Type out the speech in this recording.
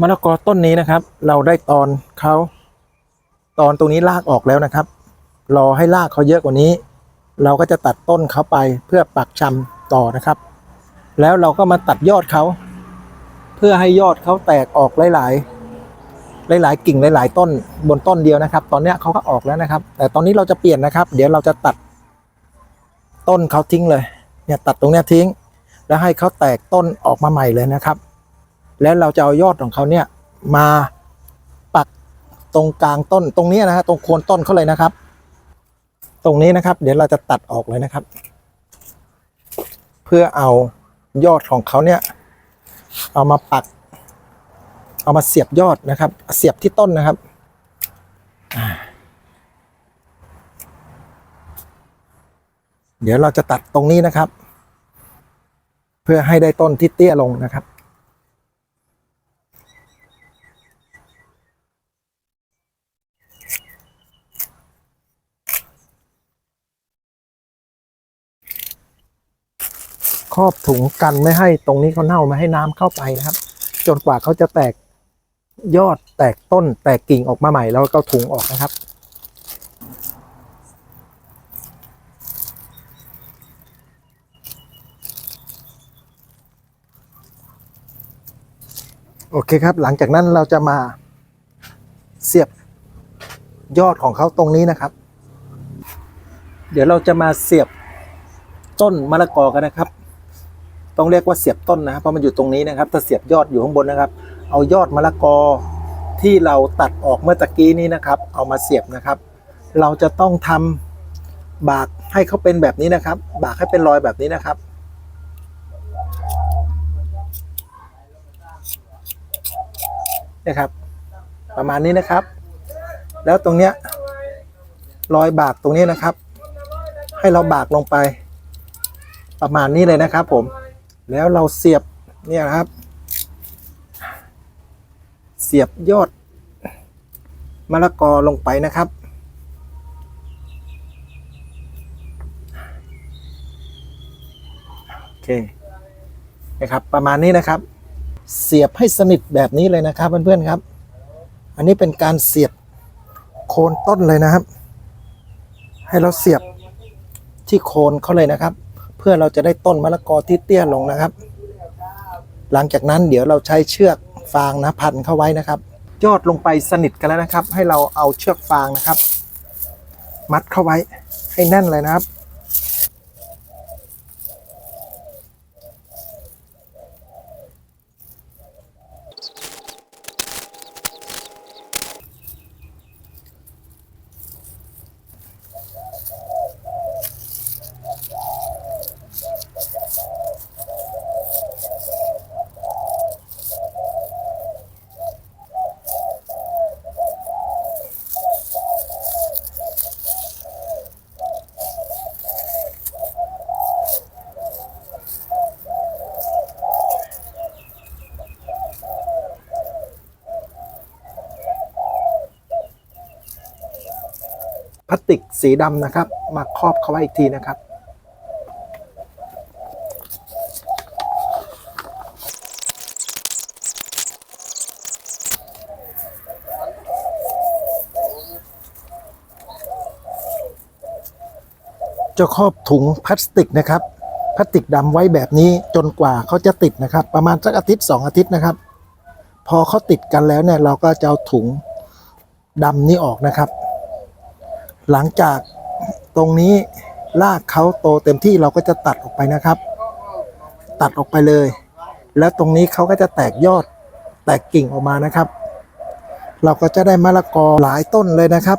มะละกอต้นนี้นะครับ เราได้ตอนเขาตอนตรงนี้รากออกแล้วนะครับ รอให้รากเขาเยอะกว่านี้ เราก็จะตัดต้นเขาไปเพื่อปักชำต่อนะครับ แล้วเราก็มาตัดยอดเขาเพื่อให้ยอดเขาแตกออกหลาย ๆ หลาย ๆ กิ่งหลาย ๆ ต้นบนต้นเดียวนะครับ ตอนเนี้ยเขาก็ออกแล้วนะครับ แต่ตอนนี้เราจะเปลี่ยนนะครับ เดี๋ยวเราจะตัดต้นเขาทิ้งเลย เนี่ยตัดตรงเนี้ยทิ้ง แล้วให้เขาแตกต้นออกมาใหม่เลยนะครับ แล้วเราจะเอายอดของเขาเนี่ยมาปักตรงกลางต้นตรงนี้นะฮะตรงโคนต้นเขาเลยนะครับ ตรงนี้นะครับ เดี๋ยวเราจะตัดออกเลยนะครับ เพื่อเอายอดของเขาเนี่ย เอามาปัก เอามาเสียบยอดนะครับ เสียบที่ต้นนะครับเดี๋ยวเราจะตัดตรงนี้นะครับ เพื่อให้ได้ต้นที่เตี้ยลงนะครับ ครอบถุงกันไม่ให้ตรงนี้เขาเน่าไม่ให้น้ำเข้าไปนะครับ จนกว่าเขาจะแตกยอดแตกต้นแตกกิ่งออกมาใหม่แล้วก็เอาถุงออกนะครับ โอเคครับ หลังจากนั้นเราจะมาเสียบยอดของเขาตรงนี้นะครับ เดี๋ยวเราจะมาเสียบต้นมะละกอกันนะครับ ต้องเรียกว่าเสียบต้นนะครับเพราะมันอยู่ตรงนี้นะครับถ้าเสียบยอดอยู่ข้างบนนะครับ เอายอดมะละกอที่เราตัดออกเมื่อตะกี้นี้นะครับ เอามาเสียบนะครับ เราจะต้องทำบากให้เขาเป็นแบบนี้นะครับ บากให้เป็นรอยแบบนี้นะครับ นะครับ ประมาณนี้นะครับ แล้วตรงเนี้ยรอยบากตรงนี้นะครับ ให้เราบากลงไป ประมาณนี้เลยนะครับผม แล้วเราเสียบเนี่ยครับ เสียบยอดมะละกอลงไปนะครับ โอเคนะครับประมาณนี้นะครับ เสียบให้สนิทแบบนี้เลยนะครับเพื่อนๆครับ อันนี้เป็นการเสียบโคนต้นเลยนะครับ ให้เราเสียบที่โคนเขาเลยนะครับ พื่อเราจะได้ต้นมะละกอที่เตี้ยลงนะครับ หลังจากนั้นเดี๋ยวเราใช้เชือกฟางนะพันเข้าไว้นะครับ ยอดลงไปสนิทกันแล้วนะครับ ให้เราเอาเชือกฟางนะครับ มัดเข้าไว้ให้แน่นเลยนะครับ พลาสติกสีดำนะครับ มาครอบเขาไว้อีกทีนะครับ จะครอบถุงพลาสติกนะครับพลาสติกดำไว้แบบนี้จนกว่าเขาจะติดนะครับ ประมาณสักอาทิตย์สองอาทิตย์นะครับ พอเขาติดกันแล้วเนี่ยเราก็จะเอาถุงดำนี้ออกนะครับ หลังจากตรงนี้รากเขาโตเต็มที่เราก็จะตัดออกไปนะครับ ตัดออกไปเลย แล้วตรงนี้เขาก็จะแตกยอดแตกกิ่งออกมานะครับ เราก็จะได้มะละกอหลายต้นเลยนะครับ